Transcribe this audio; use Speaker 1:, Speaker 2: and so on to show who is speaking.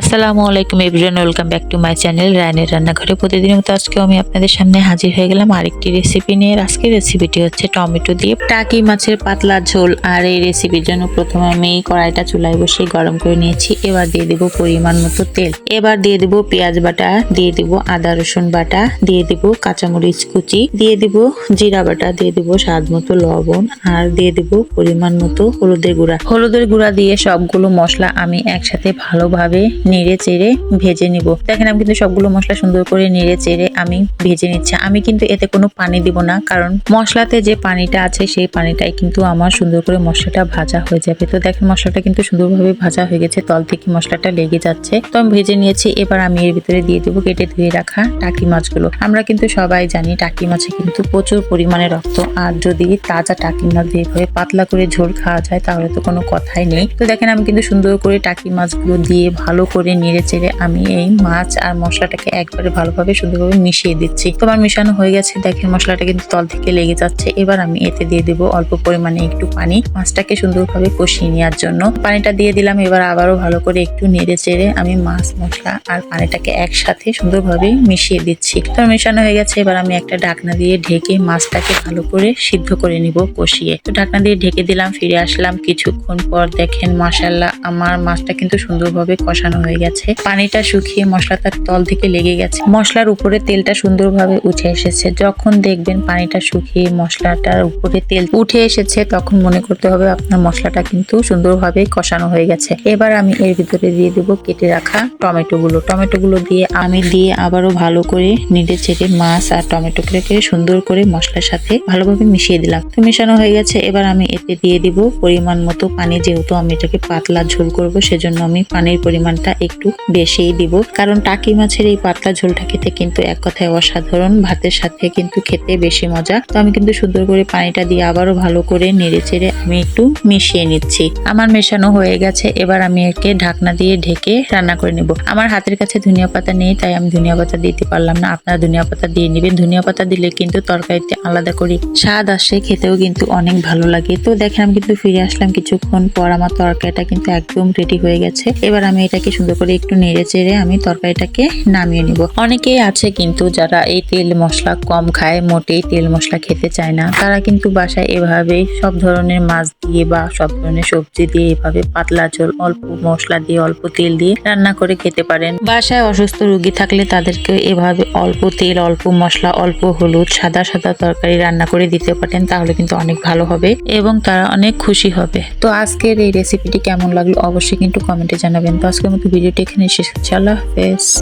Speaker 1: আসসালামু আলাইকুম everyone, welcome back to my channel রায়নের রান্নাঘরে। প্রতিদিনের মতো আজকে আমি আপনাদের সামনে হাজির হয়ে গেলাম আরেকটি রেসিপি নিয়ে। আজকের রেসিপিটি হচ্ছে টমেটো দিয়ে টাকি মাছের পাতলা ঝোল। আর এই রেসিপির জন্য প্রথমে আমি কড়াইটা চুলায় বসিয়ে গরম করে নিয়েছি। এবার দিয়ে দেবো পরিমাণ মতো তেল। এবার দিয়ে দেবো পেঁয়াজ বাটা, দিয়ে দেবো আদা, রসুন বাটা, দিয়ে দেবো কাঁচামরিচ কুচি, দিয়ে দেবো জিরা বাটা, দিয়ে দেবো স্বাদ মতো লবণ, আর দিয়ে দেবো পরিমাণ মতো হলুদের গুঁড়া। হলুদের গুঁড়া দিয়ে সবগুলো মশলা আমি একসাথে ভালোভাবে নেড়ে চেড়ে ভেজে নিব। দেখেন, আমি কিন্তু সবগুলো মশলা সুন্দর করে নেড়ে চেড়ে আমি ভেজে নিচ্ছি। আমি কিন্তু এতে কোনো পানি দিব না, কারণ মশলাতে যে পানিটা আছে, সেই পানিটাই কিন্তু আমার সুন্দর করে মশলাটা ভাজা হয়ে যাবে। তো দেখেন, মশলাটা কিন্তু সুন্দরভাবে ভাজা হয়ে গেছে, তল থেকে মশলাটা লেগে যাচ্ছে। তো আমি ভেজে নিয়েছি, এবার আমি এর ভিতরে দিয়ে দেবো কেটে ধুয়ে রাখা টাকি মাছগুলো। আমরা কিন্তু সবাই জানি, টাকি মাছে কিন্তু প্রচুর পরিমাণে রক্ত, আর যদি তাজা টাকি মাছ দিয়ে পাতলা করে ঝোল খাওয়া যায়, তাহলে তো কোনো কথাই নেই। তো দেখেন, আমি কিন্তু সুন্দর করে টাকি মাছগুলো দিয়ে ভালো করে নেড়ে চেড়ে আমি এই মাছ আর মশলাটাকে একবারে ভালোভাবে সুন্দরভাবে মিশিয়ে দিচ্ছি। তোমার মিশানো হয়ে গেছে, দেখেন মশলাটা কিন্তু তল থেকে লেগে যাচ্ছে। এবার আমি এতে দিয়ে দেবো অল্প পরিমাণে একটু পানি, মাছটাকে সুন্দরভাবে কষিয়ে নেওয়ার জন্য। পানিটা দিয়ে দিলাম, এবার আবারও ভালো করে একটু নেড়ে চেড়ে আমি মাছ, মশলা আর পানিটাকে একসাথে সুন্দরভাবে মিশিয়ে দিচ্ছি। তো মেশানো হয়ে গেছে, এবার আমি একটা ঢাকনা দিয়ে ঢেকে মাছটাকে ভালো করে সিদ্ধ করে নিব কষিয়ে। তো ঢাকনা দিয়ে ঢেকে দিলাম, ফিরে আসলাম। কিছুক্ষণ পর দেখেন মাসাল্লাহ আমার মাছটা কিন্তু সুন্দরভাবে কষানো হয়ে গেছে। পানিটা শুকিয়ে মশলাটার তল থেকে লেগে গেছে। মশলার উপরে তেলটা সুন্দরভাবে উঠে এসেছে। যখন দেখবেন পানিটা শুকিয়ে মশলাটার উপরে তেল উঠে এসেছে, তখন মনে করতে হবে আপনার মশলাটা কিন্তু সুন্দরভাবে কষানো হয়ে গেছে। এবার আমি এর ভিতরে দিয়ে দেবো কেটে রাখা টমেটো গুলো টমেটো গুলো দিয়ে আমি দিয়ে আবারও ভালো করে নেড়ে চেড়ে মাছ আর টমেটোকে সুন্দর করে মশলার সাথে ভালোভাবে মিশিয়ে দিলাম। তো মেশানো হয়ে গেছে। এবার আমি এতে দিয়ে দিব পরিমাণ মতো পানি। যেহেতু আমি এটাকে পাতলা ঝোল করব, সেজন্য আমি পানির পরিমাণটা একটু বেশিই দিব, কারণ টাকি মাছের এই পাতলা ঝোলটা খেতে কিন্তু এক কথায় অসাধারণ, ভাতের সাথে কিন্তু খেতে বেশি মজা। তো আমি কিন্তু সুন্দর করে পানিটা দিয়ে আবারও ভালো করে নেড়ে চেড়ে আমি একটু মিশিয়ে নিচ্ছি। আমার মেশানো হয়ে গেছে, এবার আমি একে ঢাকনা দিয়ে ঢেকে রান্না করে নেব। আমার হাতের কাছে ধনিয়া পাতা নেই, তাই আমি ধনিয়া পাতা দিতে পারলাম না। আপনারা ধনিয়া পাতা দিয়ে নেবেন। ধনিয়া পাতা দিলে কিন্তু তরকারিতে আলাদা করে স্বাদ আসে, খেতেও কিন্তু অনেক ভালো লাগে। তো দেখেন, আমি কিন্তু ফিরে আসলাম কিছুক্ষণ পর, আমার তরকারিটা কিন্তু একদম রেডি হয়ে গেছে। এবার আমি এটাকে সুন্দর করে একটু নেড়ে চেড়ে আমি তরকারিটাকে নামিয়ে নিব। অনেকেই আছে কিন্তু যারা এই তেল মশলা কম খায়, মোটেই তেল মশলা খেতে চায় না। তারা কিন্তু বাসায় এভাবে সব ধরনের মাছ দিয়ে বা সব ধরনের সবজি দিয়ে এভাবে পাতলা ঝোল, অল্প মশলা দিয়ে, অল্প তেল দিয়ে রান্না করে খেতে পারেন। বাসায় অসুস্থ রুগী থাকলে তাদেরকে এভাবে অল্প তেল, অল্প মশলা, অল্প হলুদ, সাদা সাদা তরকারি রান্না করে দিতে পারেন, তাহলে কিন্তু অনেক ভালো হবে এবং তারা অনেক খুশি হবে। তো আজকের এই রেসিপিটি কেমন লাগল অবশ্যই কিন্তু কমেন্টে জানাবেন। তো আজকের মতো ভিডিওটি এখানে শেষ হচ্ছে আল্লাহ হাফেজ